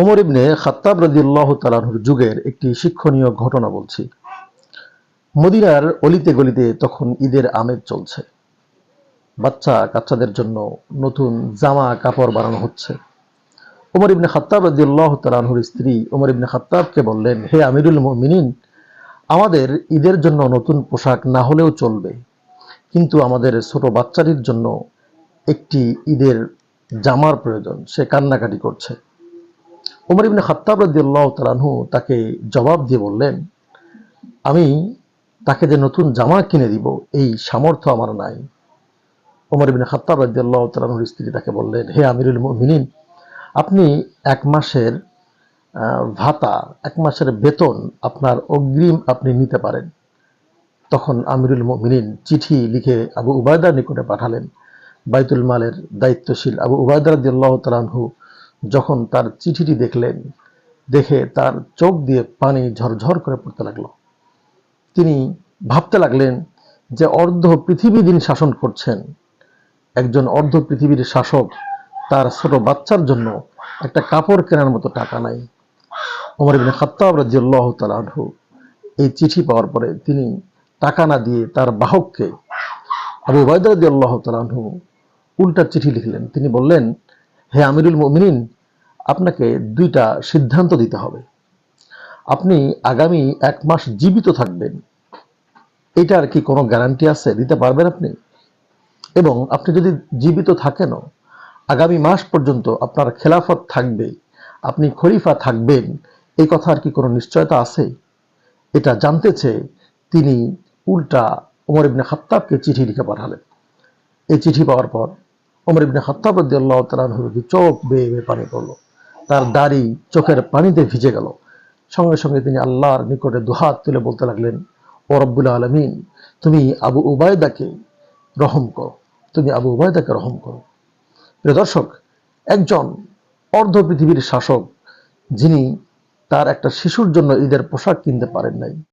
ওমর ইবনে খাত্তাব রাদিয়াল্লাহ তালাহুর যুগের একটি শিক্ষণীয় ঘটনা বলছি। মদিনার অলিতে গলিতে তখন ঈদের আমেজ চলছে। বাচ্চা কাচ্চাদের জন্য নতুন জামা কাপড় বানানো হচ্ছে। ওমর ইবনে খাত্তাব রাদিয়াল্লাহ তালাহুর স্ত্রী ওমর ইবনে খাত্তাবকে বললেন, হে আমিরুল মুমিনিন, আমাদের ঈদের জন্য নতুন পোশাক না হলেও চলবে। কিন্তু আমাদের ছোট বাচ্চাটির জন্য একটি ঈদের জামার প্রয়োজন। সে কান্নাকাটি করছে। ওমর ইবনে খাত্তাব রাদিয়াল্লাহু তাআলাহু তাকে জবাব দিয়ে বললেন, আমি তাকে যে নতুন জামা কিনে দিব, এই সামর্থ্য আমার নাই। ওমর ইবনে খাত্তাব তাআলাহুর স্ত্রী তাকে বললেন, হে আমিরুল মুমিনিন, আপনি এক মাসের ভাতা, এক মাসের বেতন আপনার অগ্রিম আপনি নিতে পারেন। তখন আমিরুল মুমিনিন চিঠি লিখে আবু উবায়দার নিকটে পাঠালেন। বাইতুল মালের দায়িত্বশীল আবু উবায়দা রাদিয়াল্লাহু তাআলাহু যখন তার চিঠিটি দেখলেন, দেখে তার চোখ দিয়ে পানি ঝরঝর করে পড়তে লাগল। তিনি ভাবতে লাগলেন যে অর্ধ পৃথিবী তিনি শাসন করছেন, একজন অর্ধ পৃথিবীর শাসক তার ছোট বাচ্চার জন্য একটা কাপড় কেনার মতো টাকা নাই। ওমর ইবনে খাত্তাব রাদিয়াল্লাহু তাআলা আনহু এই চিঠি পাওয়ার পরে তিনি টাকা না দিয়ে তার বাহককে আবু উবায়দা রাদিয়াল্লাহু তাআলা আনহু উল্টা চিঠি লিখলেন। তিনি বললেন, হে আমিরুল মুমিনিন আপনাকে দুইটা সিদ্ধান্ত দিতে হবে। আপনি আগামী এক মাস জীবিত থাকবেন। এটার কি কোনো গ্যারান্টি আছে দিতে পারবেন আপনি? এবং আপনি যদি জীবিত থাকেনও, আগামী মাস পর্যন্ত আপনার খেলাফত থাকবে, আপনি খলিফা থাকবেন, এই কথার কি কোনো নিশ্চয়তা আছে? এটা জানতে চেয়ে তিনি উল্টা ওমর ইবনে খাত্তাবকে চিঠি লিখে পাঠালেন। এই চিঠি পাওয়ার পর ওমর ইবনে খাত্তাব রাদিয়াল্লাহু তাআলার চোখ বেয়ে বেয়ে পানি পড়ল। তার দাড়ি চোখের পানিতে ভিজে গেল। সঙ্গে সঙ্গে তিনি আল্লাহর নিকটে দুহাত তুলে বলতে লাগলেন, ও রব্বুল আলমিন, তুমি আবু উবায়দাকে রহম করো। তুমি আবু উবায়দাকে রহম করো। প্রিয় দর্শক, একজন অর্ধ পৃথিবীর শাসক, যিনি তার একটা শিশুর জন্য ঈদের পোশাক কিনতে পারেন নাই।